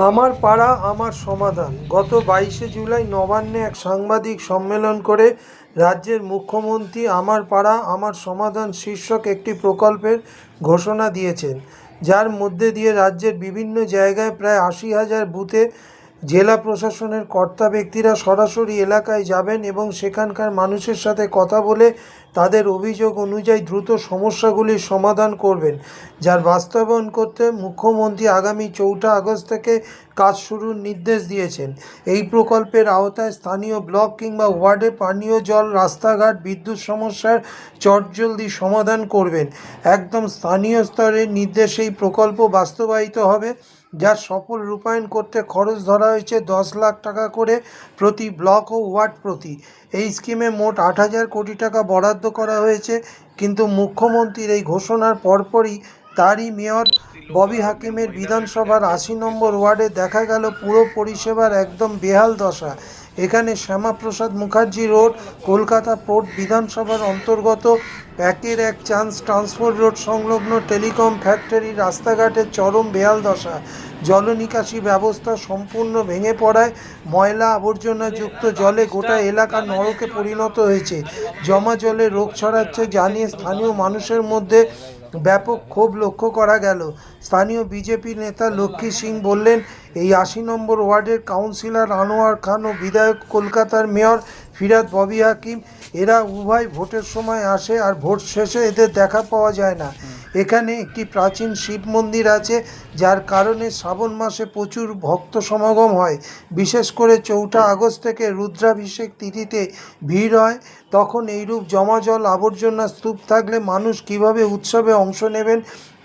আমার পাড়া, আমার সমাধান। গত বাইশে জুলাই নবান্নে এক সাংবাদিক সম্মেলন করে রাজ্যের মুখ্যমন্ত্রী, আমার পাড়া, আমার সমাধান শীর্ষক একটি প্রকল্পের ঘোষণা দিয়েছেন। যার মধ্যে দিয়ে রাজ্যের বিভিন্ন জায়গায় প্রায় আশি হাজার বুথে জেলা প্রশাসনের কর্তা ব্যক্তিরা সরাসরি এলাকায় যাবেন এবং সেখানকার মানুষের সাথে কথা বলে তাদের অভিযোগ অনুযায়ী দ্রুত সমস্যাগুলির সমাধান করবেন, যার বাস্তবায়ন করতে মুখ্যমন্ত্রী আগামী চৌঠা আগস্ট থেকে কাজ শুরুর নির্দেশ দিয়েছেন। এই প্রকল্পের আওতায় স্থানীয় ব্লক কিংবা ওয়ার্ডে পানীয় জল, রাস্তাঘাট, বিদ্যুৎ সমস্যার চটজলদি সমাধান করবেন। একদম স্থানীয় স্তরের নির্দেশে এই প্রকল্প বাস্তবায়িত হবে। যার সফল রূপায়ণ করতে খরচ ধরা হয়েছে দশ লাখ টাকা করে প্রতি ব্লক ও ওয়ার্ড প্রতি। এই স্কিমে মোট আট হাজার কোটি টাকা বরাদ্দ করা হয়েছে, কিন্তু মুখ্যমন্ত্রীর এই ঘোষণার পরপরই তারই মেয়র ববি হাকিমের বিধানসভার আশি নম্বর ওয়ার্ডে দেখা গেল পুরো পরিষেবার একদম বেহাল দশা। এখানে শ্যামাপ্রসাদ মুখার্জি রোড, কলকাতা পোর্ট বিধানসভার অন্তর্গত। একের এক চান্স ট্রান্সপোর্ট রোড সংলগ্ন টেলিকম ফ্যাক্টরি রাস্তাঘাটের চরম বেহাল দশা। জলনিকাশি ব্যবস্থা সম্পূর্ণ ভেঙে পড়ায় ময়লা আবর্জনাযুক্ত জলে গোটা এলাকা নরকে পরিণত হয়েছে। জমা জলে রোগ ছড়াচ্ছে জানিয়ে স্থানীয় মানুষের মধ্যে ব্যাপক ক্ষোভ লক্ষ্য করা গেল। স্থানীয় বিজেপি নেতা লক্ষ্মী সিং বললেন, এই আশি নম্বর ওয়ার্ডের কাউন্সিলর আনোয়ার খান ও বিধায়ক কলকাতার মেয়র ফিরাদ ববি হাকিম, এরা উভয় ভোটের সময় আসে আর ভোট শেষে এদের দেখা পাওয়া যায় না। এখানে একটি প্রাচীন শিব মন্দির আছে, যার কারণে শ্রাবণ মাসে প্রচুর ভক্ত সমাগম হয়। বিশেষ করে চৌঠা আগস্ট থেকে রুদ্রাভিষেক তিথিতে ভিড় হয়। তখন এইরূপ জমা জল আবর্জনা স্তূপ থাকলে মানুষ কীভাবে উৎসবে অংশ নেবেন,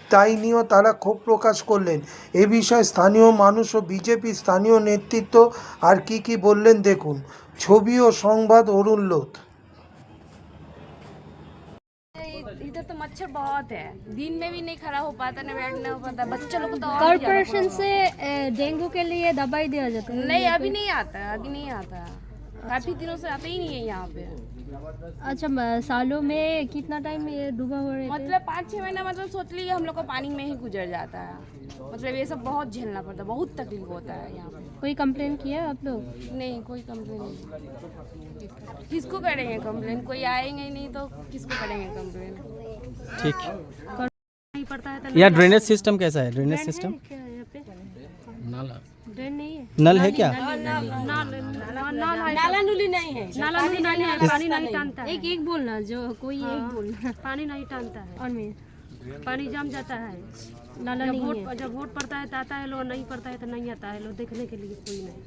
তাই নিয়েও তারা ক্ষোভ প্রকাশ করলেন। এ বিষয়ে স্থানীয় মানুষ ও বিজেপি স্থানীয় নেতৃত্ব আর কি কি বললেন দেখুন। ছবি ও সংবাদ অরুণ লোধ। मच्छर बहुत है। दिन में भी नहीं खड़ा हो पाता ना बैठना हो पाता। बच्चे लोग को तो कॉर्पोरेशन से डेंगू के लिए दवाई दिया जाता है। नहीं अभी नहीं आता अभी नहीं आता। काफ़ी दिनों से आता ही नहीं है यहाँ पे। अच्छा सालों में कितना टाइम ये डूबा हुआ है? मतलब पाँच छः महीना मतलब सोच लीजिए हम लोग को पानी में ही गुजर जाता है। मतलब ये सब बहुत झेलना पड़ता है बहुत तकलीफ़ होता है यहाँ पे। कोई कंप्लेन किया आप लोग? नहीं कोई कंप्लेन नहीं। किसको करेंगे कंप्लेन कोई आएँगे ही नहीं तो किसको करेंगे कंप्लेन ठीक। नहीं पड़ता है तो यहाँ ड्रेनेज सिस्टम कैसा है? ड्रेनेज सिस्टम है क्या यहाँ पे? ड्रेन नहीं है? नल है क्या? नाला नुली। नहीं है। नाला नहीं नहीं है पानी नहीं टानता एक एक बोलना जो कोई एक बोलना। पानी नहीं टानता है। और में पानी जम जाता है। नाला नहीं है। जब वोट पड़ता है तो आता है लोग नहीं पड़ता है तो नहीं आता है लोग देखने के लिए कोई नहीं।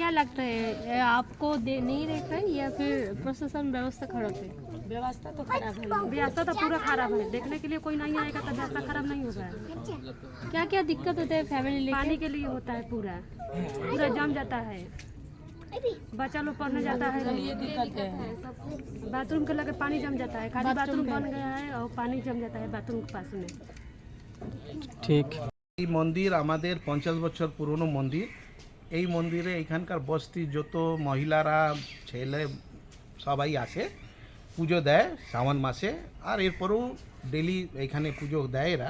क्या लगता है ये आपको दे नहीं देख रहे या फिर प्रशासन व्यवस्था खराब है व्यवस्था तो खराब है व्यवस्था तो पूरा खराब है देखने के लिए कोई नहीं आएगा तो व्यवस्था खराब नहीं होगा क्या क्या दिक्कत होते हैं फैमिली पानी के लिए होता है पूरा पूरा जम जाता है बच्चा लोग पढ़ने जाता है बाथरूम के लगे पानी जम जाता है खाली बाथरूम बन गया है और पानी जम जाता है बाथरूम के पास में ठीक এই মন্দির আমাদের পঞ্চাশ বছর পুরনো মন্দির এই মন্দিরে এখানকার বস্তি যত মহিলারা, ছেলে সবাই আসে, পুজো দেয় শ্রাবণ মাসে। আর এরপরেও ডেলি এখানে পুজো দেয় এরা।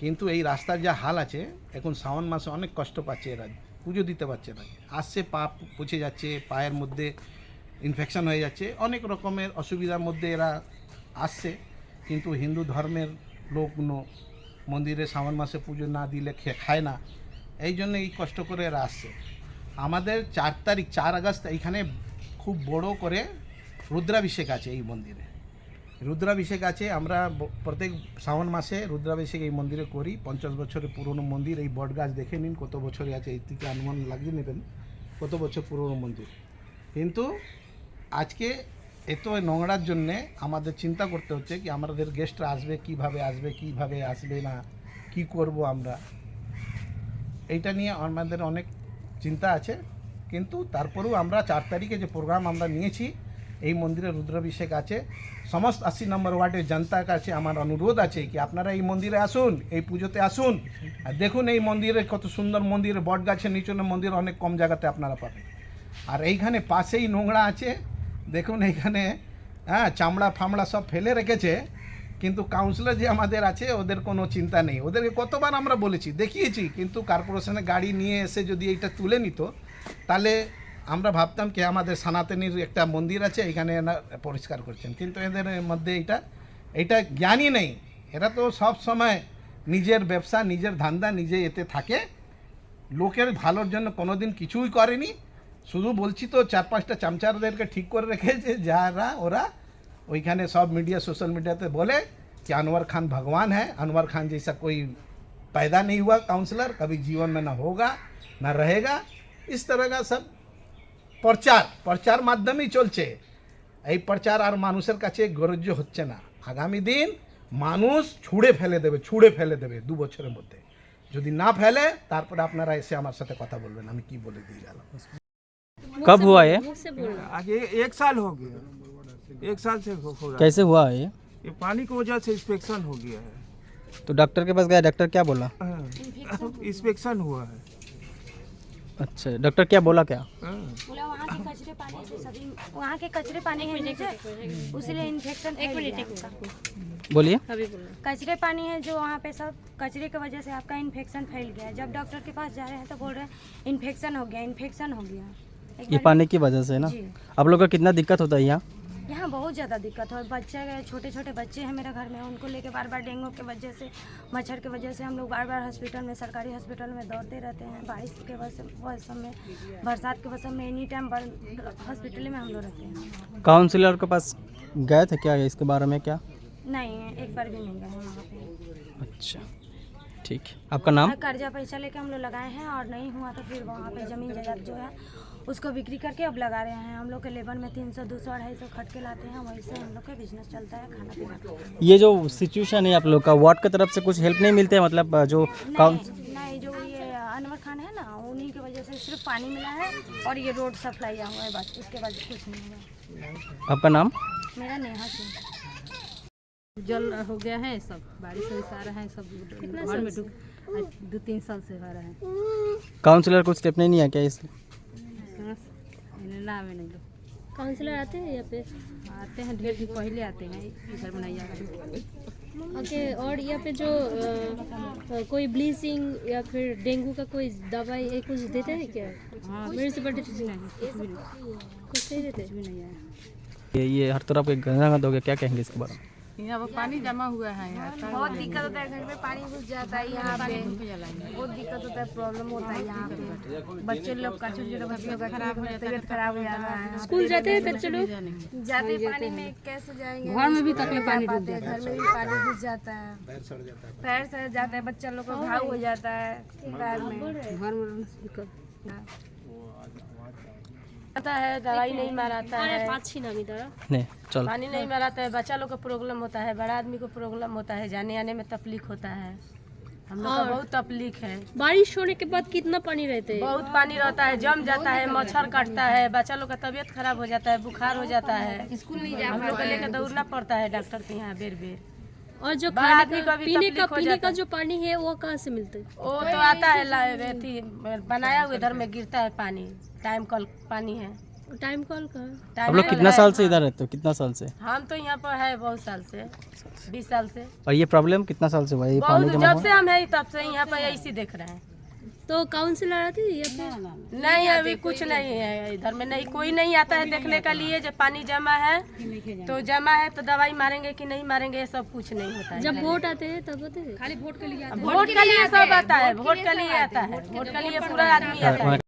কিন্তু এই রাস্তার যা হাল আছে, এখন শ্রাবণ মাসে অনেক কষ্ট পাচ্ছে এরা, পুজো দিতে পারছে না। আসছে, পা পচে যাচ্ছে, পায়ের মধ্যে ইনফেকশন হয়ে যাচ্ছে। অনেক রকমের অসুবিধার মধ্যে এরা আসছে। কিন্তু হিন্দু ধর্মের লোকগুলো মন্দিরে শ্রাবণ মাসে পুজো না দিলে খায় না। এই জন্য এই কষ্ট করে এরা আসছে। আমাদের চার তারিখ, চার আগস্ট এইখানে খুব বড় করে রুদ্রাভিষেক আছে এই মন্দিরে। রুদ্রাভিষেক আছে, আমরা প্রত্যেক শ্রাবণ মাসে রুদ্রাভিষেক এই মন্দিরে করি। পঞ্চাশ বছরের পুরনো মন্দির, এই বট গাছ দেখে নিন কত বছরে আছে, এই থেকে অনুমান লাগিয়ে নেবেন কত বছর পুরনো মন্দির। কিন্তু আজকে এত নোংরার জন্যে আমাদের চিন্তা করতে হচ্ছে কি, আমাদের গেস্টরা আসবে, কীভাবে আসবে কীভাবে আসবে না, কি করব আমরা? এইটা নিয়ে আমাদের অনেক চিন্তা আছে। কিন্তু তারপরেও আমরা চার তারিখে যে প্রোগ্রাম আমরা নিয়েছি, এই মন্দিরে রুদ্রাভিষেক আছে। সমস্ত আশি নম্বর ওয়ার্ডের জনতার কাছে আমার অনুরোধ আছে কি আপনারা এই মন্দিরে আসুন, এই পুজোতে আসুন। আর দেখুন এই মন্দিরে কত সুন্দর মন্দির বট গাছের নিচনে মন্দির, অনেক কম জায়গাতে আপনারা পাবেন। আর এইখানে পাশেই নোংরা আছে, দেখুন এইখানে হ্যাঁ চামড়া ফামড়া সব ফেলে রেখেছে। কিন্তু কাউন্সিলর যে আমাদের আছে, ওদের কোনো চিন্তা নেই। ওদেরকে কতবার আমরা বলেছি, দেখিয়েছি, কিন্তু কর্পোরেশনে গাড়ি নিয়ে এসে যদি এইটা তুলে নিত, তাহলে আমরা ভাবতাম কি আমাদের সনাতনীর একটা মন্দির আছে এখানে পরিষ্কার করছেন। কিন্তু এদের মধ্যে এটা এটা জ্ঞানই নেই। এরা তো সব সময় নিজের ব্যবসা, নিজের ধান্দা, নিজে এতে থাকে। লোকের ভালোর জন্য কোনোদিন কিছুই করেনি। শুধু বলছি তো, চার পাঁচটা চামচারদেরকে ঠিক করে রেখেছে, যারা ওরা ওইখানে सब मीडिया सोशल मीडिया पे बोले कि अनवर खान भगवान है अनवर खान जैसा कोई पैदा नहीं हुआ काउंसलर कभी जीवन में ना होगा ना रहेगा इस तरह का सब প্রচার প্রচার মাধ্যমেই চলছে এই প্রচার আর মানুষের কাছে গ্রহ্য হচ্ছে না আগামী দিন মানুষ ছুঁড়ে ফেলে দেবে ছুঁড়ে ফেলে দেবে দু বছরের মধ্যে যদি না ফেলে তারপরে আপনারা এসে আমার সাথে কথা বলবেন আমি কি বলে দিয়ে গেলাম कब हुआ ये मुझसे बोलना आगे एक साल हो गया एक साल से हो हो रहा कैसे हुआ ये? ये पानी की वजह से इंस्पेक्शन हो गया है। तो डॉक्टर के पास गया डॉक्टर क्या बोला? हाँ, इंस्पेक्शन हुआ है। अच्छा डॉक्टर क्या बोला क्या? हाँ। बोला वहाँ के कचरे पानी से सभी वहाँ के कचरे पानी है नीचे उसलिए इन्फेक्शन एक मिनट बोलिए। कचरे पानी है जो वहाँ पे सब कचरे की वजह से आपका इन्फेक्शन फैल गया है। जब डॉक्टर के पास जा रहे हैं तो बोल रहे हैं इन्फेक्शन हो गया इन्फेक्शन हो गया। ये पानी की वजह से है ना आप लोग का कितना दिक्कत होता है यहाँ? यहाँ बहुत ज़्यादा दिक्कत है बच्चे छोटे छोटे बच्चे हैं मेरे घर में उनको लेके बार बार डेंगू के वजह से मच्छर की वजह से हम लोग बार बार हॉस्पिटल में सरकारी हॉस्पिटल में दौड़ते रहते हैं। बारिश के मौसम में बरसात के मौसम में एनी टाइम हॉस्पिटल में हम लोग रहते हैं। काउंसिलर के पास गए थे क्या? इसके बारे में क्या? नहीं एक बार भी नहीं गए अच्छा। ठीक। आपका नाम? कर्जा पैसा लेके हम लोग लगाए हैं और नहीं हुआ तो फिर वहाँ पे ज़मीन जायदाद जो है उसको बिक्री करके अब लगा रहे हैं। हम लोग के लेबर में तीन सौ दो सौ अढ़ाई सौ खट के लाते हैं वहीं से हम लोग का बिज़नेस चलता है खाना पीना। ये जो सिचुएशन है आप लोग का वार्ड की तरफ़ से कुछ हेल्प नहीं मिलते है? मतलब जो नहीं जो ये अनवर खान है ना उन्हीं की वजह से सिर्फ़ पानी मिला है और ये रोड सप्लाई हुआ है बस उसके बाद कुछ नहीं हुआ। आपका नाम? मेरा नेहा सिंह। जल हो गया है सब बारिश वारिश आ रहा है सब घर में दो तीन साल से हो रहा है। काउंसलर कुछ स्टेप नहीं लिया क्या इस सांस इन्हें ना। आवे नहीं काउंसलर आते हैं यहाँ पे? आते हैं ढेर दिन पहले आते हैं इधर में नहीं आ रहे ओके और यहाँ पे जो अ, अ, कोई ब्लीचिंग या फिर डेंगू का कोई दवाई ये कुछ देते हैं क्या? हाँ म्यूनसिपलिटी कुछ नहीं कुछ नहीं। कुछ नहीं देते? भी नहीं ये ये हर तरफ़ एक गंगा गंद हो गया क्या कहेंगे इसके बारे में? यहाँ पर पानी जमा हुआ है यहाँ बहुत दिक्कत होता है घर में पानी घुस जाता है यहाँ पे। बहुत दिक्कत होता है प्रॉब्लम होता है यहाँ पे। बच्चे लोग का छोटे छोटे बच्चों का खराब हो जाता है तबीयत खराब हो जाता है। स्कूल जाते हैं बच्चे लोग जाते पानी में कैसे जाएँगे? घर में भी तकलीफ़ पानी डूब पाते हैं, घर में भी पानी घुस जाता है। पैर सड़ जाता है। बच्चा लोग का घाव हो जाता है। पैर में। घर में दिक्कत आता है दवाई नहीं माराता है। नहीं चलो। पानी नहीं माराता है बच्चा लोग को प्रॉब्लम होता है बड़ा आदमी को प्रॉब्लम होता है जाने आने में तकलीफ़ होता है। हम लोग का बहुत तकलीफ़ है। बारिश होने के बाद कितना पानी रहते है? बहुत पानी रहता है जम जाता है मच्छर काटता है बच्चा लोग का तबीयत खराब हो जाता है बुखार हो जाता है। स्कूल नहीं जा हम लोग को लेकर दौड़ना पड़ता है डॉक्टर के यहाँ बेर बेर। और जो बड़ा खाने आदमी का पीने का पीने का जो पानी है वो कहाँ से मिलता है? वो तो आता है बनाया हुआ इधर में गिरता है पानी। टाइम कल पानी है। टाइम कॉल का? आप लोग कितना साल से इधर रहते हो? कितना साल से? हम तो यहाँ पर है बहुत साल से बीस साल से। और ये प्रॉब्लम कितना साल से हुआ? है ये पानी जब से हम है तब से यहाँ पर ऐसी देख रहे हैं। तो काउंसलर आते हैं नहीं अभी कुछ नहीं है इधर में नहीं कोई नहीं आता है देखने के लिए जब पानी जमा है तो जमा है तो दवाई मारेंगे कि नहीं मारेंगे ये सब कुछ नहीं होता है। जब वोट आते हैं तब आते हैं? खाली वोट के लिए वोट के लिए सब आता है वोट के लिए आता है वोट के लिए पूरा आदमी आता है।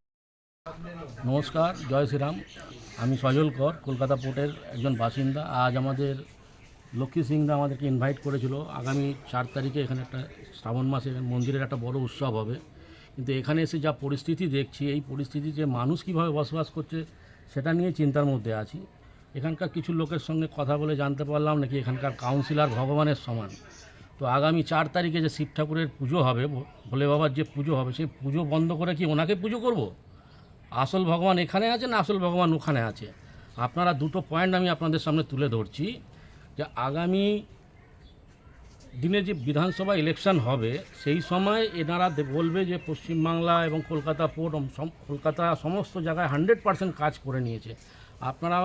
নমস্কার, জয় শ্রীরাম। আমি সজল কর, কলকাতা পোর্টের একজন বাসিন্দা। আজ আমাদের লক্ষ্মী সিংদা আমাদেরকে ইনভাইট করেছিল। আগামী চার তারিখে এখানে একটা শ্রাবণ মাসে মন্দিরের একটা বড় উৎসব হবে। কিন্তু এখানে এসে যা পরিস্থিতি দেখছি, এই পরিস্থিতি যে মানুষ কীভাবে বসবাস করছে, সেটা নিয়ে চিন্তার মধ্যে আছি। এখানকার কিছু লোকের সঙ্গে কথা বলে জানতে পারলাম নাকি এখানকার কাউন্সিলর ভগবানের সমান। তো আগামী চার তারিখে যে শিব ঠাকুরের পুজো হবে, ভোলে বাবার যে পুজো হবে, সেই পুজো বন্ধ করে কি ওনাকে পুজো করব? আসল ভগবান এখানে আছে না আসল ভগবান ওখানে আছে? আপনারা দুটো পয়েন্ট আমি আপনাদের সামনে তুলে ধরছি যে আগামী দিনে যে বিধানসভা ইলেকশন হবে, সেই সময় এনারা বলবে যে পশ্চিমবাংলা এবং কলকাতা পোর্ট কলকাতা সমস্ত জায়গায় হান্ড্রেড পার্সেন্ট কাজ করে নিয়েছে। আপনারা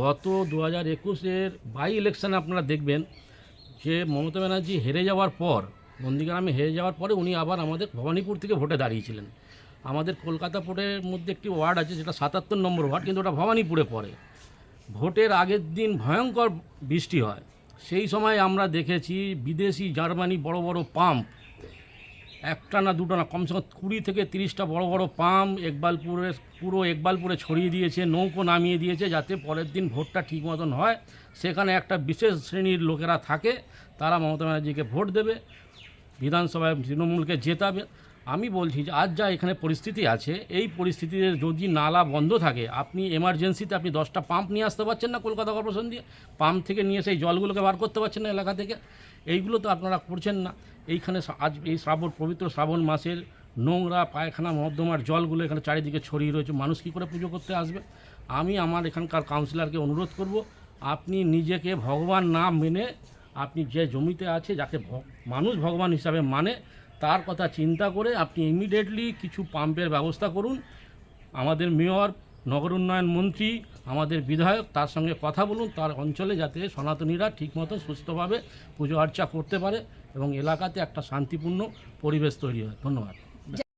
গত দু হাজার একুশের বাই ইলেকশানে আপনারা দেখবেন যে মমতা ব্যানার্জি হেরে যাওয়ার পর, নন্দীগ্রামে হেরে যাওয়ার পরে উনি আবার আমাদের ভবানীপুর থেকে ভোটে দাঁড়িয়েছিলেন। আমাদের কলকাতা পোর্টের মধ্যে একটি ওয়ার্ড আছে যেটা সাতাত্তর নম্বর ওয়ার্ড, কিন্তু ওটা ভবানীপুরে পড়ে। ভোটের আগের দিন ভয়ঙ্কর বৃষ্টি হয়। সেই সময় আমরা দেখেছি বিদেশি জার্মানি বড় বড় পাম্প, একটা না দুটো না, কমসে কম কুড়ি থেকে তিরিশটা বড় বড় পাম্প একবালপুরে, পুরো একবালপুরে ছড়িয়ে দিয়েছে, নৌকো নামিয়ে দিয়েছে, যাতে পরের দিন ভোটটা ঠিক মতন হয়। সেখানে একটা বিশেষ শ্রেণির লোকেরা থাকে, তারা মমতা ব্যানার্জিকে ভোট দেবে, বিধানসভায় তৃণমূলকে জেতাবে। আমি বলছি যে আজ যা এখানে পরিস্থিতি আছে, এই পরিস্থিতিতে যদি নালা বন্ধ থাকে, আপনি এমার্জেন্সিতে আপনি দশটা পাম্প নিয়ে আসতে পারছেন না কলকাতা কর্পোরেশন দিয়ে। পাম্প থেকে নিয়ে সেই জলগুলোকে বার করতে পারছেন না এলাকা থেকে। এইগুলো তো আপনারা করছেন না। এইখানে আজ এই শ্রাবণ, পবিত্র শ্রাবণ মাসের নোংরা পায়খানা মধ্যমার জলগুলো এখানে চারিদিকে ছড়িয়ে রয়েছে। মানুষ কী করে পুজো করতে আসবে? আমি আমার এখানকার কাউন্সিলরকে অনুরোধ করব, আপনি নিজেকে ভগবান না মেনে, আপনি যে জমিতে আছে, যাকে মানুষ ভগবান হিসাবে মানে তার কথা চিন্তা করে আপনি ইমিডিয়েটলি কিছু পাম্পের ব্যবস্থা করুন। আমাদের মেয়র, নগর উন্নয়ন মন্ত্রী, আমাদের বিধায়ক, তার সঙ্গে কথা বলুন, তার অঞ্চলে যাতে সনাতনীরা ঠিকমতো সুস্থভাবে পুজো আর্চা করতে পারে এবং এলাকাতে একটা শান্তিপূর্ণ পরিবেশ তৈরি হয়। ধন্যবাদ।